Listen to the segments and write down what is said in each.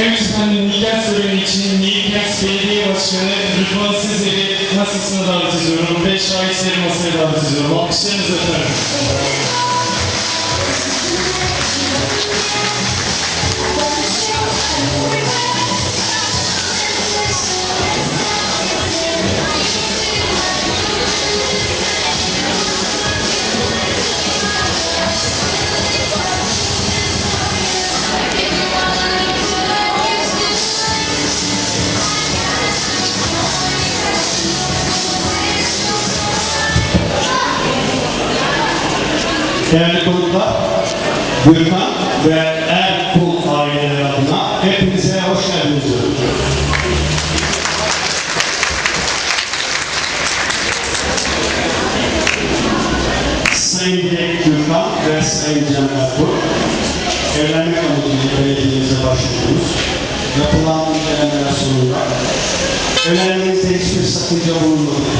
lütfen Nikel Töreni için Nikel Belediye Başkanı Rıdvan Sezer'i masasına davet ediyorum ve şahitleri masaya davet ediyorum. Alkışlarınızı efendim. Değerli konuklar, Gürkan ve Erkul aileleri adına hepinize hoş geldiniz diyorum. Sayın Dilek Gürkan ve Sayın Cem Erkul, evlenme amacıyla belediyemize başvurdunuz. Yapılan incelemeler sonunda evlenmenizde hiçbir sakınca bulunmadı.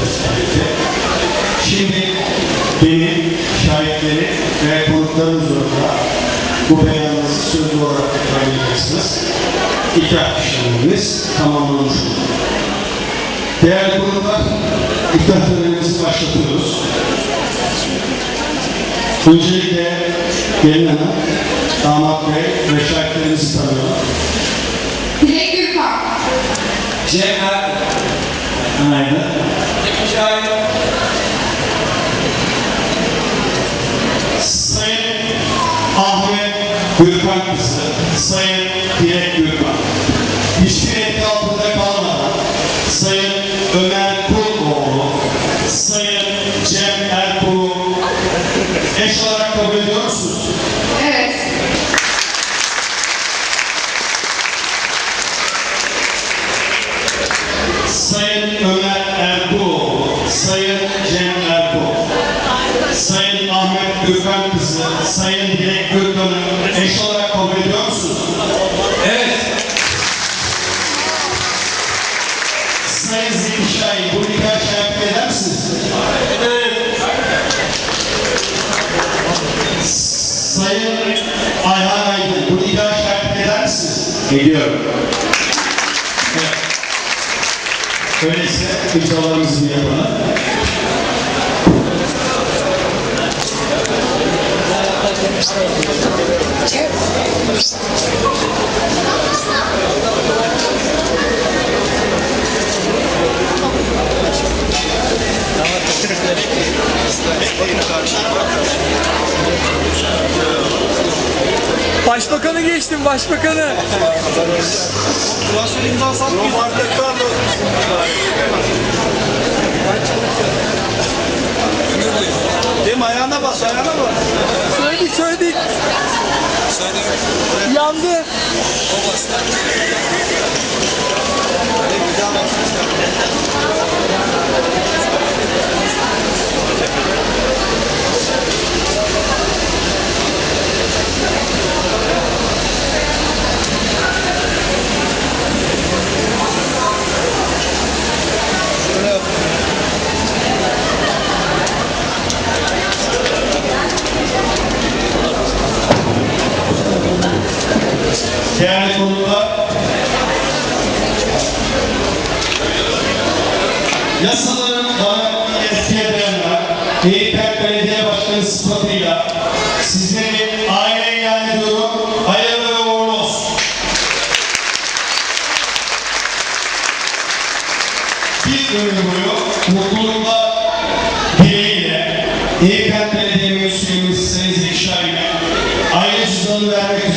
İkrar işlemimiz tamamlanmış oldu. Değerli konuklar, ikrar törenimizi başlatıyoruz. Öncelikle gelin hanım, damat bey ve şahitlerimizi tanıyorlar. Dilek Gürkan. Cemler, Günaydın. Sayın Gürkan kızı, Sayın Dilek Gürkan. Hiçbir etki altında kalmadan Sayın Ömer Kuloğlu, Sayın Cem Erkul'u eş olarak kabul ediyor musunuz? Evet. Sayın Ömer Gürkan kızı, Sayın Dilek Gürkan'ı eş olarak kabul ediyor musunuz? Evet. Sayın Zeki Şahin, bu nikah şahit eder misiniz? Evet. Sayın Ayhan Aydın, bu nikah şahit eder misiniz? Ediyorum. Evet. Öyleyse imzalarımızı yapalım. Başbakanı geçtim başbakanı. Değil mi? Ayağına bas, ayağına bas. Yandı. Değerli konuklar, yasaların bana etkiye dayanan Eyüpek Belediye Başkanı sıfatıyla sizleri aile ilan ediyorum. Hayırlı ve uğurlu olsun. Bir ömür boyu mutlulukla dileğiyle Eyüpek Belediye Müslümümüz Sayın Zeki Şahin'e aile cüzdanı vermek üzere